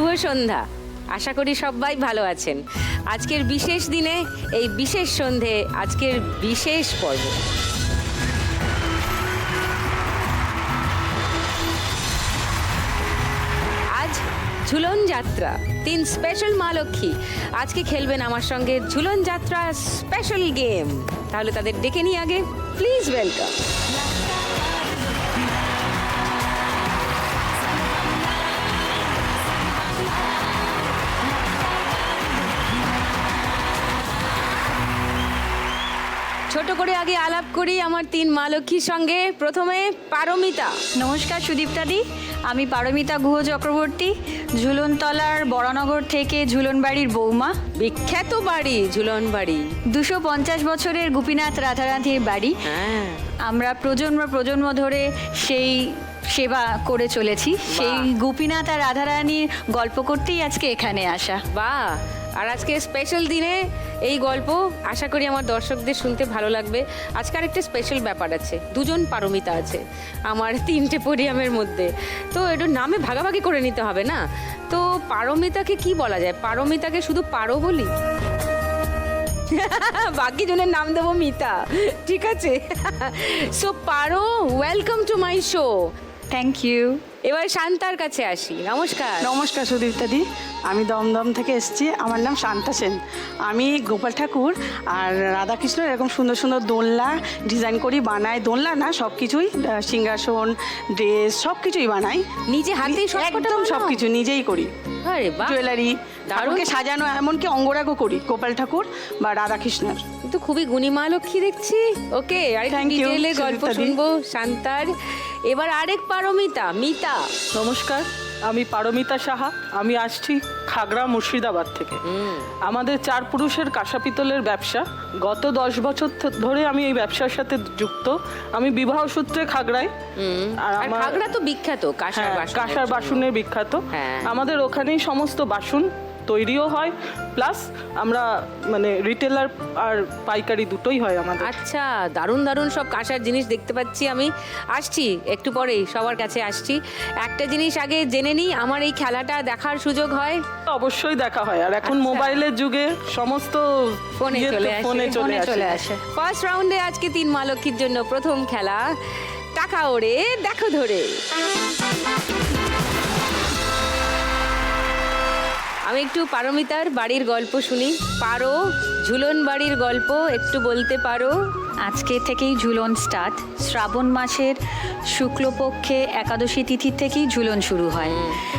শুভ সন্ধ্যা। আশা করি সবাই ভালো আছেন। আজকের বিশেষ দিনে, এই বিশেষ সন্ধে আজকের বিশেষ পর্ব। আজ ঝুলন যাত্রা, তিন স্পেশাল মা লক্ষ্মী। আজকে খেলবেন আমার সঙ্গে ঝুলন যাত্রা স্পেশাল গেম তাহলে তাদের ডেকে নিই আগে। প্লিজ ওয়েলকাম ছোট করে আগে আলাপ করি আমার তিন মা লক্ষ্মীর সঙ্গে। প্রথমে পারমিতা। নমস্কার সুদীপ্তাদি আমি পারমিতা গুহ চক্রবর্তী ঝুলনতলার বড়নগর থেকে ঝুলনবাড়ির বৌমা। বিখ্যাত বাড়ি ঝুলন বাড়ি দুশো পঞ্চাশ বছরের গোপীনাথ রাধারাধির বাড়ি। হ্যাঁ। আমরা প্রজন্ম প্রজন্ম ধরে সেই সেবা করে চলেছি। সেই গোপীনাথ আর রাধারানীর গল্প করতেই আজকে এখানে আসা। বাহ। আর আজকে স্পেশাল দিনে এই গল্প আশা করি আমার দর্শকদের শুনতে ভালো লাগবে। আজকে আরেকটা স্পেশাল ব্যাপার আছে দুজন পারমিতা আছে আমার তিনটে পোডিয়ামের মধ্যে। তো একটু নামে ভাগাভাগি করে নিতে হবে না? তো পারমিতাকে কি বলা যায়? পারমিতাকে শুধু পারো বলি? বাকি জনের নাম দেবো মিতা ঠিক আছে? So Paro welcome to my show thank you এবার শান্তার কাছে আসি নমস্কার। নমস্কার সুদীপ্তাদি আমি দমদম থেকে এসেছি। আমার নাম শান্তা সেন। আমি গোপাল ঠাকুর আর রাধাকৃষ্ণ এরকম সুন্দর সুন্দর দোলনা ডিজাইন করি বানাই। দোলনা না সব কিছুই সিংহাসন ড্রেস সব কিছুই বানাই। নিজে হাতেই সব একদম সব কিছু নিজেই করি। জুয়েলারি। ঠাকুরকে সাজানো এমনকি অঙ্গরাগও করি গোপাল ঠাকুর বা রাধাকৃষ্ণের। তো খুবই গুণী মা লক্ষ্মী দেখছি। ওকে ডিটেলে গল্প শুনব শান্তার। এবার আরেক পারমিতা মিতা। নমস্কার। আমি পারমিতা সাহা আমি আসছি খাগড়া মুর্শিদাবাদ থেকে। আমাদের চার পুরুষের কাঁসা পিতলের ব্যবসা। গত দশ বছর ধরে আমি এই ব্যবসার সাথে যুক্ত। আমি বিবাহ সূত্রে খাগড়ায়। আর খাগড়া তো বিখ্যাত কাঁসার হ্যাঁ, বাসনের। বিখ্যাত। হ্যাঁ। আমাদের ওখানেই সমস্ত বাসন তৈরিও হয় প্লাস আমরা মানে রিটেলার আর পাইকারি দুটোই হয় আমাদের। আচ্ছা দারুণ দারুণ সব কাঁসার জিনিস দেখতে পাচ্ছি আমি। আসছি একটু পরেই সবার কাছে আসছি। একটা জিনিস আগে জেনে নিই আমার এই খেলাটা দেখার সুযোগ হয়। অবশ্যই দেখা হয় আর এখন আচ্ছা। মোবাইলের যুগে সমস্ত ফোনে চলে আসে, ফোনে চলে আসে। ফার্স্ট রাউন্ডে আজকে তিন মা লক্ষ্মীর জন্য প্রথম খেলা। টাকা ওড়ে দেখো ধরে। একটু পারমিতার বাড়ির গল্প শুনি। পারো ঝুলন বাড়ির গল্প একটু বলতে পারো? আজকে থেকেই ঝুলন স্টার্ট শ্রাবণ মাসের শুক্লপক্ষে একাদশী তিথির থেকেই ঝুলন শুরু হয়।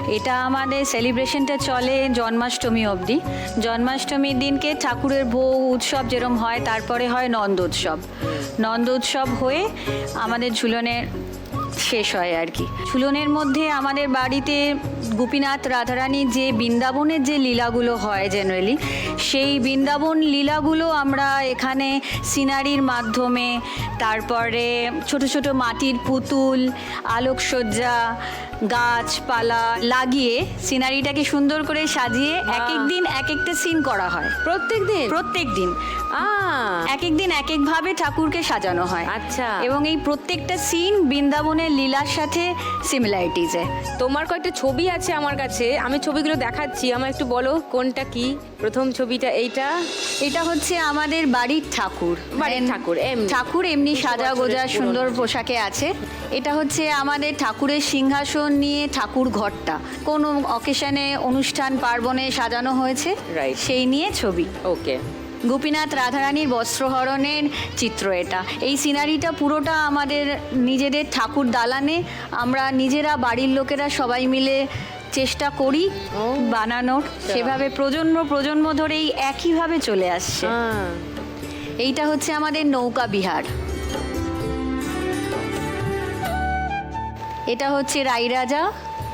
এটা আমাদের সেলিব্রেশনটা চলে জন্মাষ্টমী অবধি। জন্মাষ্টমীর দিনকে ঠাকুরের ভোগ উৎসব যেরম হয় তারপরে হয় নন্দ উৎসব। নন্দ উৎসব হয়ে আমাদের ঝুলনের শেষ হয় আর কি। ঝুলনের মধ্যে আমাদের বাড়িতে গোপীনাথ রাধারানীর যে বৃন্দাবনের যে লীলাগুলো হয় জেনারেলি সেই বৃন্দাবন লীলাগুলো আমরা এখানে সিনারির মাধ্যমে তারপরে ছোট ছোট মাটির পুতুল আলোকসজ্জা গাছপালা লাগিয়ে সিনারিটাকে সুন্দর করে সাজিয়ে এক এক দিন এক একটা সিন করা হয়। প্রত্যেক দিন প্রত্যেক দিন এক এক দিন এক এক ভাবে ঠাকুরকে সাজানো হয়। আচ্ছা। এবং এই প্রত্যেকটা সিন বৃন্দাবনের লীলার সাথে সিমিলারিটিজে তোমার কয়েকটা ছবি আছে আমার কাছে আমি ছবিগুলো দেখাচ্ছি আমার একটু বলো কোনটা কি? প্রথম ছবিটা এইটা। এটা হচ্ছে আমাদের বাড়ির ঠাকুর। বাড়ির ঠাকুর। ঠাকুর এমনি সাজা গোজা সুন্দর পোশাকে আছে। এটা হচ্ছে আমাদের ঠাকুরের সিংহাসন নিয়ে ঠাকুর ঘরটা। কোন অকেশনে অনুষ্ঠান পার্বণে সাজানো হয়েছে. সেই নিয়ে ছবি। ওকে গোপীনাথ রাধারানীর বস্ত্রহরণের চিত্র এটা। এই সিনারিটা পুরোটা আমাদের নিজেদের ঠাকুর দালানে আমরা নিজেরা বাড়ির লোকেরা সবাই মিলে চেষ্টা করি বানানোর। সেভাবে প্রজন্ম প্রজন্ম ধরেই একইভাবে চলে আসছে। এইটা হচ্ছে আমাদের নৌকা বিহার। এটা হচ্ছে রাই রাজা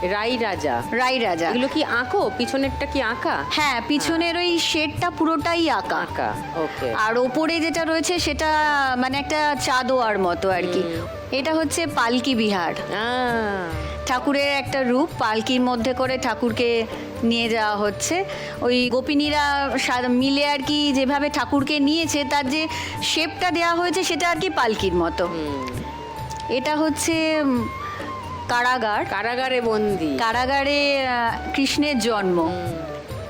রাই রাজা। রাই রাজা। এগুলো কি আঁকো? পিছনেরটা কি আঁকা? হ্যাঁ পিছনের ওই শেডটা পুরোটাই আঁকা। আঁকা ওকে। আর ওপরে যেটা রয়েছে সেটা মানে একটা চাদোয়ার মতো আর কি। এটা হচ্ছে পালকি বিহার। ঠাকুরের একটা রূপ পালকির মধ্যে করে ঠাকুরকে নিয়ে যাওয়া হচ্ছে। ওই গোপিনীরা মিলে আর কি যেভাবে ঠাকুরকে নিয়েছে তার যে শেপটা দেওয়া হয়েছে সেটা আর কি পালকির মতো। এটা হচ্ছে কারাগার। কারাগারে বন্দি। কারাগারে কৃষ্ণের জন্ম।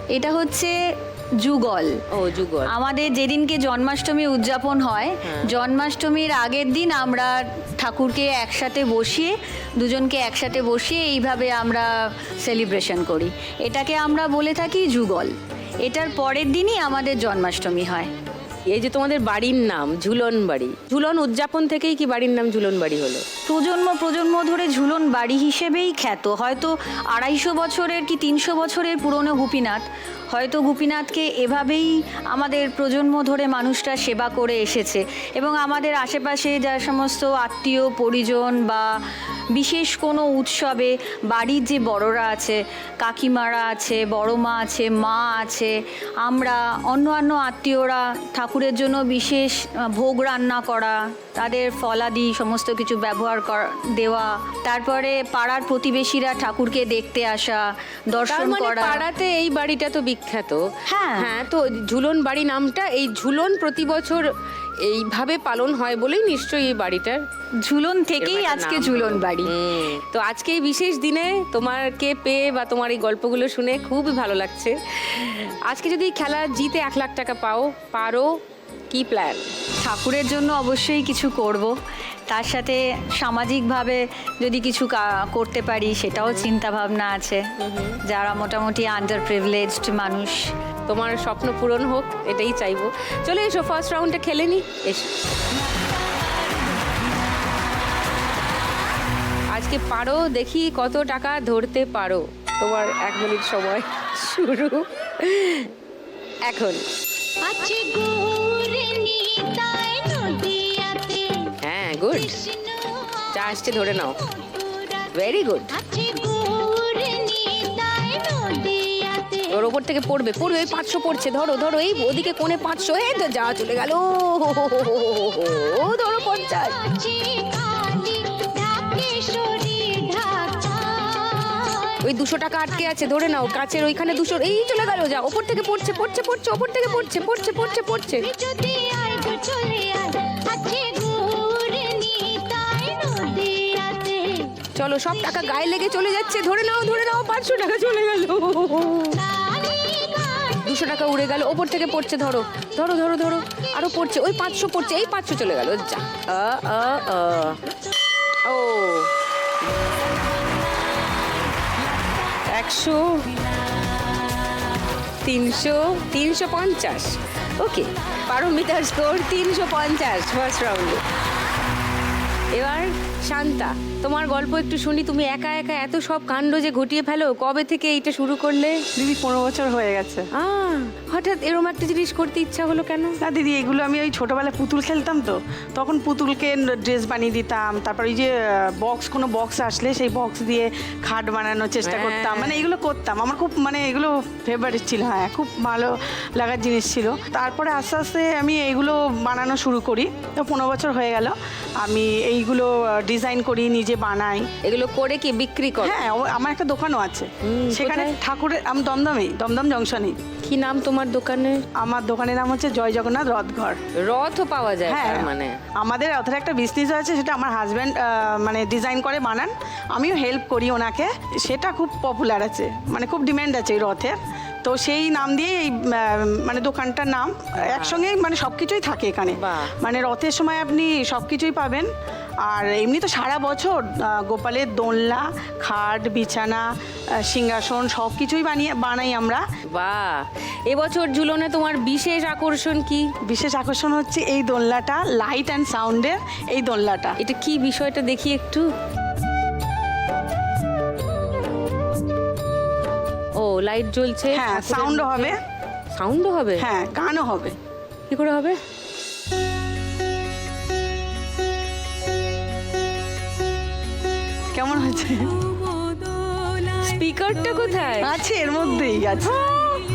এটা হচ্ছে যুগল। ও যুগল। আমাদের যেদিনকে জন্মাষ্টমী উদযাপন হয়। জন্মাষ্টমীর আগের দিন আমরা ঠাকুরকে একসাথে বসিয়ে দুজনকে একসাথে বসিয়ে এইভাবে আমরা সেলিব্রেশন করি। এটাকে আমরা বলে থাকি যুগল। এটার পরের দিনই আমাদের জন্মাষ্টমী হয়। এই যে তোমাদের বাড়ির নাম, ঝুলন বাড়ি। ঝুলন উদযাপন থেকেই কি বাড়ির নাম ঝুলন বাড়ি হলো? প্রজন্ম প্রজন্ম ধরে ঝুলন বাড়ি হিসেবেই খ্যাত। হয়তো আড়াইশো বছরের কি তিনশো বছরের পুরনো গোপীনাথ। হয়তো গোপীনাথকে এভাবেই আমাদের প্রজন্ম ধরে মানুষরা সেবা করে এসেছে। এবং আমাদের আশেপাশে যা সমস্ত আত্মীয়, পরিজন বা বিশেষ কোনো উৎসবে বাড়ির যে বড়রা আছে, কাকিমারা আছে বড় মা আছে মা আছে, আমরা অন্য অন্য আত্মীয়রা ঠাকুরের জন্য বিশেষ ভোগ রান্না করা। তাদের ফলাদি সমস্ত কিছু ব্যবহার করা দেওয়া। তারপরে পাড়ার প্রতিবেশীরা ঠাকুরকে দেখতে আসা দর্শন মানে করা। পাড়াতে এই বাড়িটা তো বিখ্যাত। হ্যাঁ। হ্যাঁ তো ঝুলন বাড়ি নামটা এই ঝুলন প্রতি বছর এইভাবে পালন হয় বলেই নিশ্চয়ই এই বাড়িটার ঝুলন থেকেই আজকে ঝুলন বাড়ি। তো আজকে এই বিশেষ দিনে তোমারকে পেয়ে বা তোমার এই গল্পগুলো শুনে খুবই ভালো লাগছে। আজকে যদি খেলা জিতে এক লাখ টাকা পাও পারো কি প্ল্যান ঠাকুরের জন্য অবশ্যই কিছু করব। তার সাথে সামাজিকভাবে যদি কিছু কা- করতে পারি সেটাও চিন্তা ভাবনা আছে। যারা মোটামুটি আন্ডার প্রিভিলেজড মানুষ। তোমার স্বপ্ন পূরণ হোক এটাই চাইব। চলে এসো ফার্স্ট রাউন্ডে খেলে নি? এসো। আজকে পারো দেখি কত টাকা ধরতে পারো। তোমার এক মিনিট সময় শুরু। এখন। গুড যা আসছে ধরে নাও। ভেরি গুড ওর ওপর থেকে পড়বে পড়বে, ওই পাঁচশো পড়ছে। ধরো ধরো, এই ওদিকে কোণে পাঁচশো, এই তো যা চলে গেল। ধরো পঞ্চাশ। ওই দুশো টাকা আটকে আছে, ধরে নাও, কাছের ওইখানে দুশো, এই চলে গেল যা, ওপর থেকে পড়ছে পড়ছে পড়ছে, ওপর থেকে পড়ছে পড়ছে পড়ছে পড়ছে। চলো, সব টাকা গায়ে লেগে চলে যাচ্ছে। ধরে নাও ধরে নাও, পাঁচশো টাকা চলে গেল। দুশো টাকা উড়ে গেল, ওপর থেকে পড়ছে, ধরো। ধরো ধরো ধরো, আরও পড়ছে, ওই পাঁচশো পড়ছে, এই পাঁচশো চলে গেল, যা। ও। একশো, তিনশো তিনশো পঞ্চাশ। ওকে, পারমিতার স্কোর তিনশো পঞ্চাশ ফার্স্ট রাউন্ডে এবার শান্তা তোমার গল্প একটু শুনি। তুমি একা একা এত সব কাণ্ড যে ঘটিয়ে ফেলো কবে থেকে এইটা শুরু করলে? দিদি পনেরো বছর হয়ে গেছে। হঠাৎ এরকম একটা জিনিস করতে ইচ্ছা হলো কেন? না দিদি এগুলো আমি ওই ছোটোবেলায় পুতুল খেলতাম তো। তখন পুতুলকে ড্রেস বানিয়ে দিতাম তারপর ওই যে বক্স কোনো বক্স আসলে সেই বক্স দিয়ে খাট বানানোর চেষ্টা হ্যাঁ। করতাম। মানে এগুলো করতাম। আমার খুব মানে এগুলো ফেভারিট ছিল হ্যাঁ খুব ভালো লাগার জিনিস ছিল। তারপরে আস্তে আস্তে আমি এইগুলো বানানো শুরু করি। তো পনেরো বছর হয়ে গেল। আমি এইগুলো ডিজাইন করি নিজে বানাই। এগুলো করে কি বিক্রি কর? হ্যাঁ ও- আমার একটা দোকানও আছে। হুম, সেখানে কোথায়? ঠাকুরের আমি দমদমেই দমদম জংশনেই কি নাম তোমার দোকানে? আমার দোকানের নাম হচ্ছে জয় জগন্নাথ রথঘর। রথও পাওয়া যায় হ্যাঁ তার মানে? আমাদের অথর একটা বিজনেস আছে সেটা আমার হাজব্যান্ড মানে ডিজাইন করে বানান। আমিও হেল্প করি ওনাকে। সেটা খুব পপুলার আছে মানে খুব ডিমান্ড আছে এই রথের। তো সেই নাম দিয়ে এই মানে দোকানটার নাম। একসঙ্গে মানে সব কিছুই থাকে এখানে। মানে রথের সময় আপনি সব কিছুই পাবেন। আর এমনি তো সারা বছর গোপালের দোলনা খাট বিছানা সিংহাসন সব কিছুই বানিয়ে বানাই আমরা। বাহ। এবছর ঝুলনে তোমার বিশেষ আকর্ষণ কি? বিশেষ আকর্ষণ হচ্ছে এই দোলনাটা লাইট অ্যান্ড সাউন্ডের এই দোলনাটা। এটা কি বিষয়টা দেখি একটু? লাইট জ্বলছে হ্যাঁ সাউন্ডও হবে। সাউন্ডও হবে? হ্যাঁ গানও হবে। কি করে হবে? কেমন হচ্ছে স্পিকারটা কোথায়? আছে এর মধ্যেই আছে।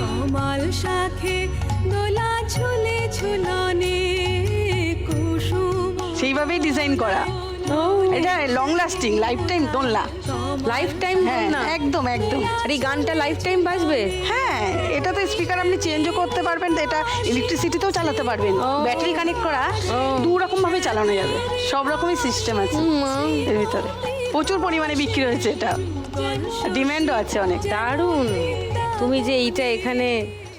কমল শাখে দোলা ঝুলে ঝুলনে কুসুম। সেইভাবেই ডিজাইন করা। এটা লং লাস্টিং লাইফ টাইম দোলনা লাইফ টাইম হ্যাঁ একদম একদম। আর এই গানটা লাইফ টাইম বাজবে? হ্যাঁ এটাতে স্পিকার আপনি চেঞ্জও করতে পারবেন তো এটা ইলেকট্রিসিটিতেও চালাতে পারবেন। ব্যাটারি কানেক্ট করা ও। দু রকম ভাবে চালানো যাবে। সব রকমই সিস্টেম আছে। এর ভিতরে। প্রচুর পরিমাণে বিক্রি হয়েছে এটা। ডিম্যান্ডও আছে অনেক। দারুণ। তুমি যে এইটা এখানে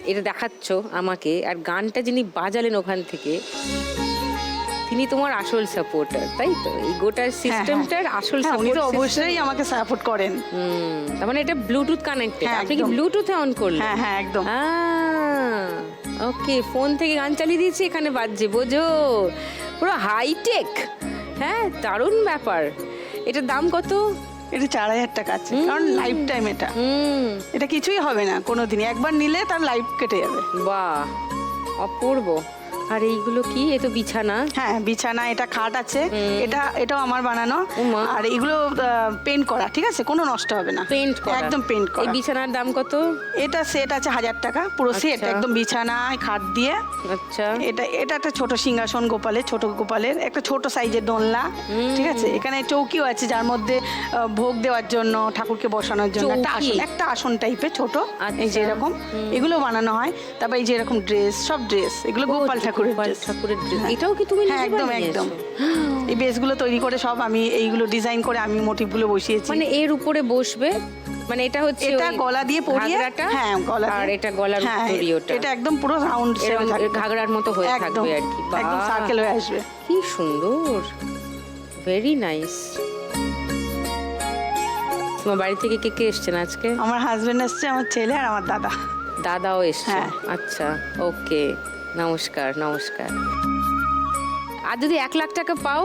এটা দেখাচ্ছ আমাকে আর গানটা যিনি বাজালেন ওখান থেকে তিনি তোমার আসল সাপোর্টার তাই তো? এই গোটা সিস্টেমটার আসল হ্যাঁ উনি তো সাপোর্ট অবশ্যই আমাকে সাপোর্ট করেন। হুম তার মানে এটা ব্লুটুথ কানেক্টেড হ্যাঁ, আপনি কি। ব্লুটুথে অন করলেন? হ্যাঁ হ্যাঁ একদম। ওকে ফোন থেকে গান চালিয়ে দিয়েছি এখানে বাজছে বোঝো। পুরো হাইটেক হ্যাঁ দারুণ ব্যাপার। এটার দাম কত? এটা চার হাজার টাকা আছে কারণ লাইফ টাইম এটা এটা কিছুই হবে না কোনোদিনই। একবার নিলে তার লাইফ কেটে যাবে। বাহ অপূর্ব। আর এইগুলো কি? এ তো বিছানা। হ্যাঁ বিছানা এটা খাট আছে। এটা এটাও আমার বানানো। আর এগুলো পেন্ট করা ঠিক আছে? কোনো নষ্ট হবে না। পেন্ট করা। একদম পেন্ট করা। এই বিছানার দাম কত? এটা সেট আছে হাজার টাকা। পুরো সেট আচ্ছা। একদম বিছানায় খাট দিয়ে। আচ্ছা। এটা এটা একটা ছোট সিংহাসন গোপালের ছোট গোপালের। একটা ছোট সাইজের দোলনা ঠিক আছে? এখানে চৌকিও আছে যার মধ্যে ভোগ দেওয়ার জন্য ঠাকুরকে বসানোর জন্য। একটা আসন একটা আসন টাইপের ছোট। এই আচ্ছা। যে এরকম এগুলো বানানো হয়। তারপর এই যে এরকম ড্রেস সব ড্রেস এগুলো গোপাল ঠাকুরের গোপাল ঠাকুরের ড্রেস এটাও কি তুমি হ্যাঁ একদম একদম। এই বেসগুলো তৈরি করে সব আমি এইগুলো ডিজাইন করে আমি মোটিভগুলো বসিয়েছি। মানে এর উপরে বসবে? মানে এটা হচ্ছে এটা গলা দিয়ে পরিয়ে হ্যাঁ গলা আর এটা গলার হ্যাঁ, ওটা। এটা একদম পুরো রাউন্ড এরকম ঘাগরার মতো হয়ে থাকবে আর কি। একদম সার্কেল হয়ে আসবে। কি সুন্দর! ভেরি নাইস তোমার বাড়ি থেকে কে কে এসছেন আজকে? আমার হাজবেন্ড এসছে আমার ছেলে আর আমার দাদা। দাদাও এসছে? হ্যাঁ। আচ্ছা ওকে নমস্কার নমস্কার আর যদি এক লাখ টাকা পাও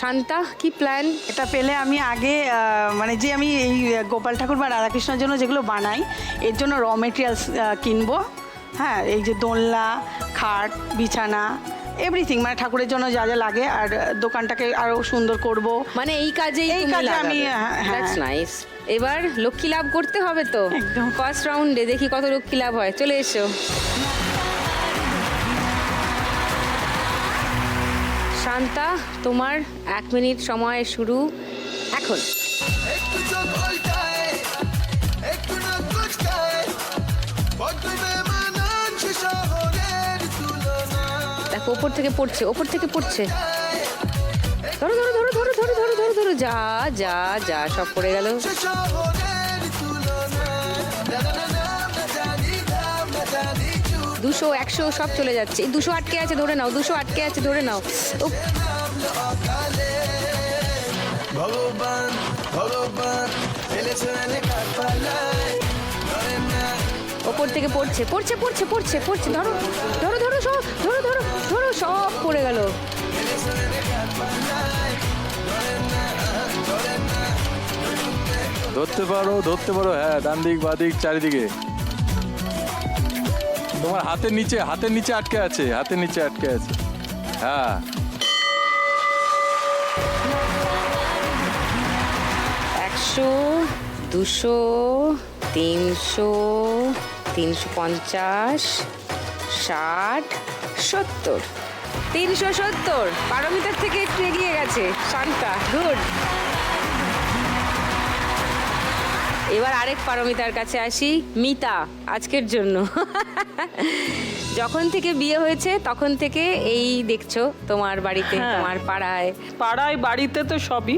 শান্তা কি প্ল্যান এটা পেলে আমি আগে আহ, মানে যে আমি এই গোপাল ঠাকুর বা রাধাকৃষ্ণের জন্য যেগুলো বানাই এর জন্য র মেটেরিয়ালস কিনবো হ্যাঁ এই যে দোলনা খাট বিছানা এভরিথিং মানে ঠাকুরের জন্য যা যা লাগে আর আহ, দোকানটাকে আরও সুন্দর করব মানে এই কাজেই এই তুমি কাজে আমি। হ্যাঁ, হ্যাঁ। That's nice. এবার লক্ষ্মী লাভ করতে হবে তো একদম। ফার্স্ট রাউন্ডে দেখি কত লক্ষ্মী লাভ হয় চলে এসো শান্তা তোমার এক মিনিট সময় শুরু এখন। দেখো, ওপর থেকে পড়ছে, ওপর থেকে পড়ছে ধরো ধরো ধরো ধরো ধরো ধরো ধরো ধরো, যা যা যা, সব পড়ে গেল দুশো একশো সব চলে যাচ্ছে। এই দুশো আটকে আছে ধরে নাও দুশো আটকে আছে ধরে নাও। ভগবান ভগবান ওপর থেকে পড়ছে পড়ছে পড়ছে পড়ছে পড়ছে। ধরো ধরো ধরো সব ধরো ধরো ধরো সব পড়ে গেল। ধরতে পারো ধরতে পারো। হ্যাঁ ডান দিক বাঁ দিক চারিদিকে। তোমার হাতের নিচে হাতের নিচে আটকে আছে, হাতের নিচে আটকে আছে। হ্যাঁ। একশো, দুশো, তিনশো তিনশো পঞ্চাশ, ষাট, সত্তর। তিনশো সত্তর। পারমিতার থেকে একটু এগিয়ে গেছে, শান্তা গুড এবার আরেক পারমিতার কাছে আসি মিতা আজকের জন্য। যখন থেকে বিয়ে হয়েছে তখন থেকে এই দেখছ তোমার বাড়িতে হ্যাঁ। তোমার পাড়ায়। পাড়ায় বাড়িতে তো সবই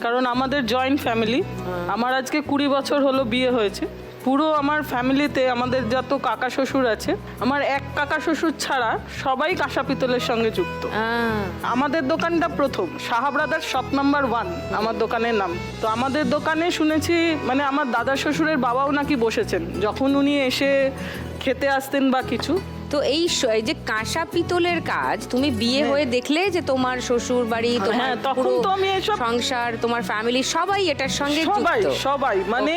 কারণ আমাদের জয়েন্ট ফ্যামিলি আমার আজকে কুড়ি বছর হলো বিয়ে হয়েছে। পুরো আমার ফ্যামিলিতে আমাদের যত কাকা শ্বশুর আছে আমার এক কাকা শ্বশুর ছাড়া সবাই কাঁসা পিতলের সঙ্গে যুক্ত। আমাদের দোকানটা প্রথম Saha brother shop number one আমার দোকানের নাম। তো আমাদের দোকানে শুনেছি মানে আমার দাদা শ্বশুরের বাবাও নাকি বসেছেন যখন উনি এসে খেতে আসতেন বা কিছু তো এই যে কাঁসা পিতলের কাজ তুমি বিয়ে হয়ে। দেখলে যে তোমার শ্বশুর বাড়ি তোমার হ্যাঁ, তখন পুরো তো আমি এসব- সংসার তোমার ফ্যামিলি সবাই এটার সঙ্গে সবাই সবাই মানে.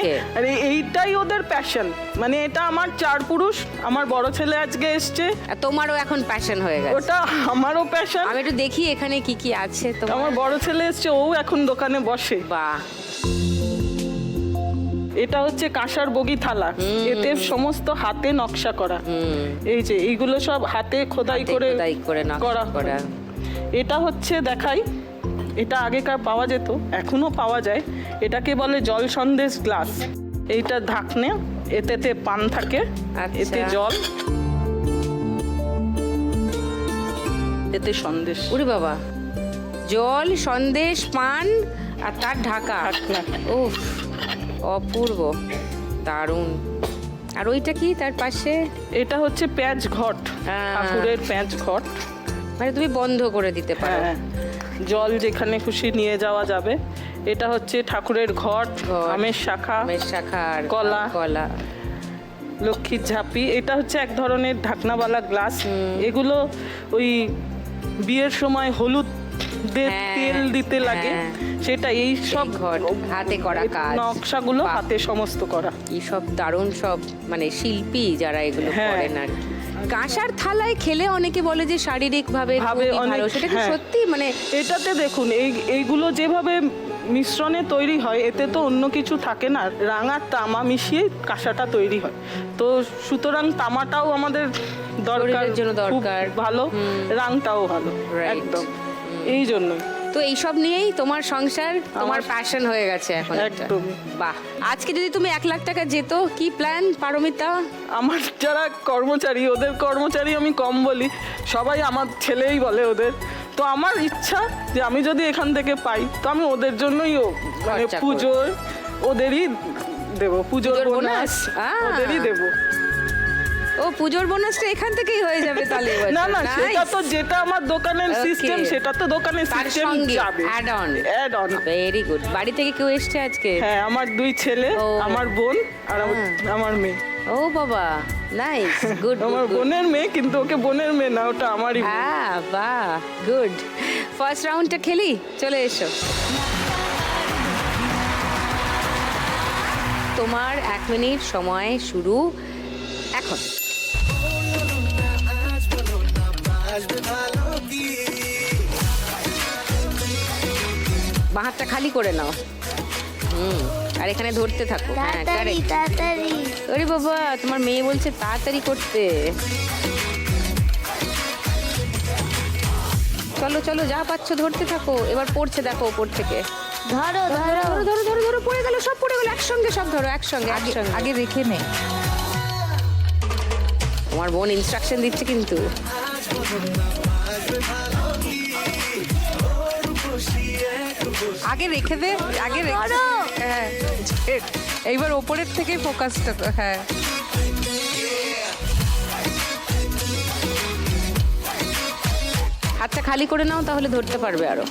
এইটাই ওদের প্যাশন মানে এটা আমার চার পুরুষ আমার বড় ছেলে আজকে এসছে। তোমারও এখন প্যাশন হয়ে গেছে। ওটা আমারও প্যাশন আমি একটু দেখি এখানে কি কি আছে আমার তোমার বড় ছেলে এসছে ও এখন দোকানে বসে। বাহ। এটা হচ্ছে কাঁসার বগি থালা। এতে সমস্ত হাতে নকশা করা। এই যে এইগুলো সব হাতে খোদাই করে করে করা। এটা হচ্ছে দেখাই এটা আগেকার পাওয়া যেত এখনও পাওয়া যায়। এটাকে বলে জল সন্দেশ গ্লাস। এইটা ঢাকনে এতেতে পান থাকে আচ্ছা। এতে জল। এতে সন্দেশ। উরে বাবা জল সন্দেশ পান আর তার ঢাকা। ঢাকনা। অপূর্ব দারুণ। আর ওইটা কি তার পাশে? এটা হচ্ছে প্যাঁচ ঘট হ্যাঁ। ঠাকুরের প্যাঁচ ঘট। মানে তুমি বন্ধ করে দিতে পারো। হ্যাঁ জল যেখানে খুশি নিয়ে যাওয়া যাবে। এটা হচ্ছে ঠাকুরের ঘট। আমের শাখা আমের শাখা কলা। কলা। লক্ষ্মীর ঝাঁপি এটা হচ্ছে এক ধরনের ঢাকনাওয়ালা গ্লাস। এগুলো ওই বিয়ের সময় হলুদ হ্যাঁ, তেল দিতে লাগে হ্যাঁ। সেটা এই সব ঘট, হাতে করা কাজ। নকশাগুলো হাতে সমস্ত করা কি সব দারুণ সব মানে শিল্পী যারা এগুলো হ্যাঁ। করেন আর কি। কাঁসার থালায় খেলে অনেকে বলে যে শারীরিক ভাবে ভালো সেটা কি হ্যাঁ। সত্যি মানে এটাতে দেখুন এই এইগুলো যেভাবে মিশ্রণে তৈরি হয় এতে তো অন্য কিছু থাকে না রাঙার তামা মিশিয়ে কাঁসাটা তৈরি হয় তো সুতরাং তামাটাও আমাদের দরকার জন্য দরকার। ভালো রাংটাও ভালো একদম এই জন্যই তো এইসব নিয়েই তোমার সংসার তোমার প্যাশন হয়ে গেছে এখন একটা। একদমই। বাহ। আজকে যদি তুমি এক লাখ টাকা যেত কি প্ল্যান পারমিতা? আমার যারা কর্মচারী ওদের কর্মচারী আমি কম বলি। সবাই আমার ছেলেই বলে ওদের। তো আমার ইচ্ছা যে আমি যদি এখান থেকে পাই তো আমি ওদের জন্যই ও মানে পুজোর ওদেরই দেবো। পুজোর বোনাস? ওদেরই দেবো। ও পুজোর বোনাসটা এখান থেকেই হয়ে যাবে তাহলে না না সেটা তো যেটা আমার দোকানের সিস্টেম সেটা তো দোকানের সিস্টেম যাবে। add on. Add on very good বাড়ি থেকে কেউ এসছে আজকে? হ্যাঁ আমার দুই ছেলে। আমার বোন আর আমার- আমার মেয়ে। ও বাবা নাইস গুড আমার বোনের মেয়ে কিন্তু ওকে বোনের মেয়ে না ওটা আমারই। হ্যাঁ বাহ গুড ফার্স্ট রাউন্ডটা খেলি চলে এসো। তোমার এক মিনিট সময় শুরু এখন। বাহাতটা খালি করে নাও। হুম আর এখানে ধরতে থাকো। হ্যাঁ তাড়াতাড়ি বাবা তোমার মেয়ে বলছে তাড়াতাড়ি করতে। চলো চলো যা পাচ্ছ ধরতে থাকো। এবার পড়ছে দেখো ওপর থেকে। ধরো ধরো ধরো। ধরো ধরো ধরো পড়ে গেল সব পড়ে গেল। একসঙ্গে সব ধরো একসঙ্গে একসঙ্গে। আগে রেখে নে। তোমার বোন ইনস্ট্রাকশন দিচ্ছে কিন্তু। আগে রেখে দে আগে রেখে দে। হ্যাঁ। এইবার ওপরের থেকে ফোকাসটা হ্যাঁ। হাতটা খালি করে নাও তাহলে ধরতে পারবে আরও।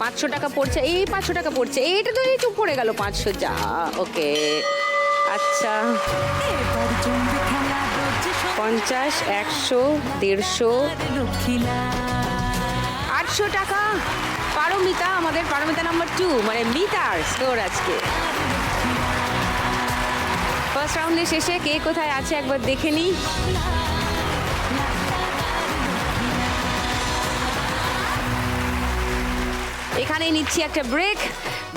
পাঁচশো টাকা পড়ছে এই পাঁচশো টাকা পড়ছে। এইটা তো এই চুপ পড়ে গেল পাঁচশো যা ওকে। আচ্ছা। পঞ্চাশ, একশো, দেড়শো। আটশো টাকা। পারমিতা, আমাদের পারমিতা নাম্বার টু মানে মিতার স্কোর আজকে। ফার্স্ট রাউন্ডের শেষে কে কোথায় আছে একবার দেখে নিই। এখানেই নিচ্ছি একটা ব্রেক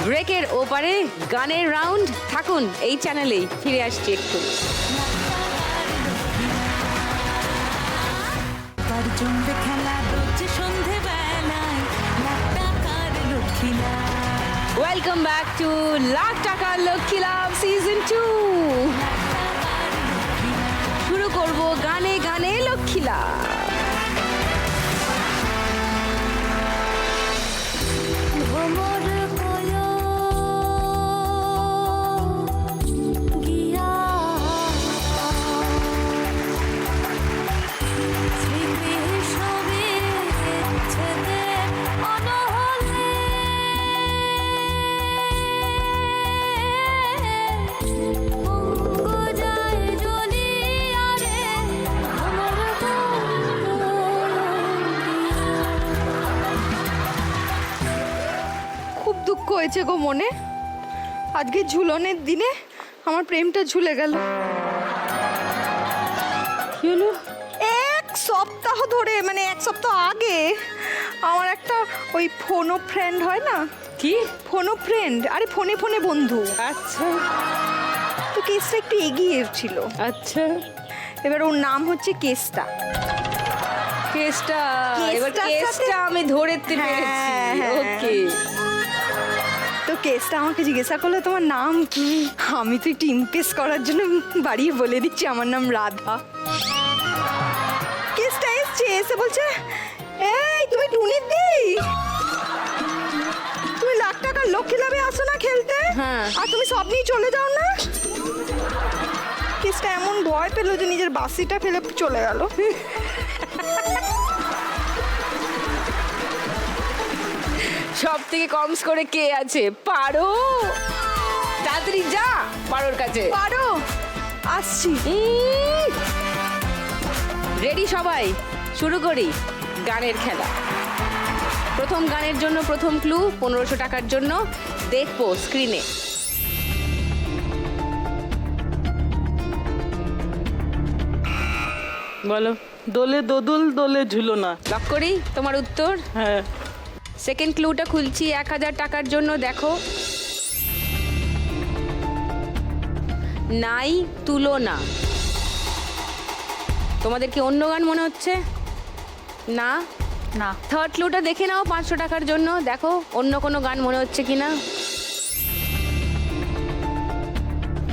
ব্রেকের ওপারে গানের রাউন্ড থাকুন, এই চ্যানেলেই ফিরে আসছি একটু। জমবে খেলা রোজ সন্ধেবেলায় লাখ টাকার লক্ষ্মীলা ওয়েলকাম ব্যাক টু লাখ টাকার লক্ষ্মী লাভ সিজন টু শুরু করব গানে গানে লক্ষ্মী লাভ। হয়েছে গো মনে? আজকে ঝুলনের দিনে আমার প্রেমটা ঝুলে গেল। কি হলো? এক সপ্তাহ ধরে মানে এক সপ্তাহ আগে আমার একটা ওই ফোনো ফ্রেন্ড হয় না? কি? ফোনো ফ্রেন্ড আরে ফোনে ফোনে বন্ধু। আচ্ছা। তো কেসটা একটু এগিয়ে ছিল। আচ্ছা। এবার ওর নাম হচ্ছে কেসটা। কেসটা এবার কেসটা আমি ধরতে পেরেছি হ্যাঁ, হ্যাঁ। ওকে। কেসটা আমাকে জিজ্ঞাসা করল তোমার নাম কি? আমি তো একটু ইমপ্রেস করার জন্য বাড়িয়ে বলে দিচ্ছি আমার নাম রাধা। কেসটা এসছে এসে বলছে এই তুমি টুনির দি তুমি লাখ টাকার লক্ষ্মী লাভে আসো না খেলতে? হ্যাঁ। আর তুমি সব নিয়ে চলে যাও না? কেসটা এমন ভয় পেল যে নিজের বাসিটা ফেলে চলে গেল। সব থেকে কম স্কোরে কে আছে? পারো। তাড়াতাড়ি যা পারোর কাছে। পারো। আসছি। রেডি সবাই? শুরু করি গানের খেলা। প্রথম গানের জন্য প্রথম ক্লু পনেরোশো টাকার জন্য দেখব স্ক্রিনে বলো। দোলে দোদুল দোলে ঝুলো না। লক করি তোমার উত্তর? হ্যাঁ। সেকেন্ড ক্লুটা খুলছি এক হাজার টাকার জন্য দেখো। নাই তুলনা। তোমাদের কি অন্য গান মনে হচ্ছে? না? না। থার্ড ক্লুটা দেখে নাও পাঁচশো টাকার জন্য। দেখো অন্য কোনো গান মনে হচ্ছে কি না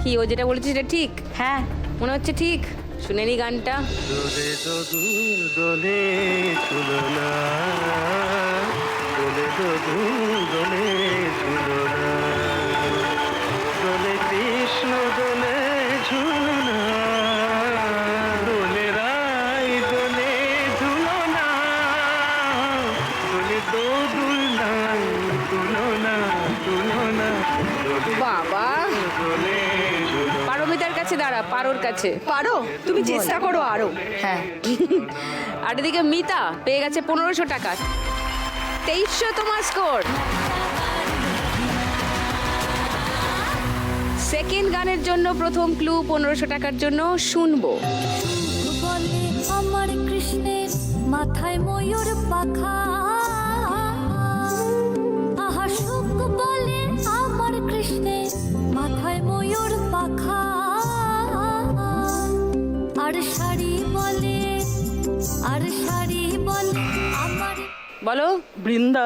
কি ও যেটা বলেছে সেটা ঠিক? হ্যাঁ। মনে হচ্ছে ঠিক? শুনে নি গানটা। দোলে দোলে ঝুলনা দোলে কৃষ্ণ দোলে ঝুলনা দোলে রাই দোলে ঝুলনা দোলে দোদুল নাই তুলনা তুলনা বাবা। দোলে পারমিতার কাছে দাঁড়া পারোর কাছে। পারো? তুমি চেষ্টা করো আরও। হ্যাঁ। আর এদিকে মিতা পেয়ে গেছে পনেরোশো টাকা। তেইশশো তোমার স্কোর সেকেন্ড গানের জন্য প্রথম ক্লু পনেরোশো টাকার জন্য শুনব। আমার কৃষ্ণের মাথায় ময়ূর পাখা। আহা সুখ বলে আমার কৃষ্ণের মাথায় ময়ূর পাখা। আর শাড়ি বলে, আর বলো। বৃন্দা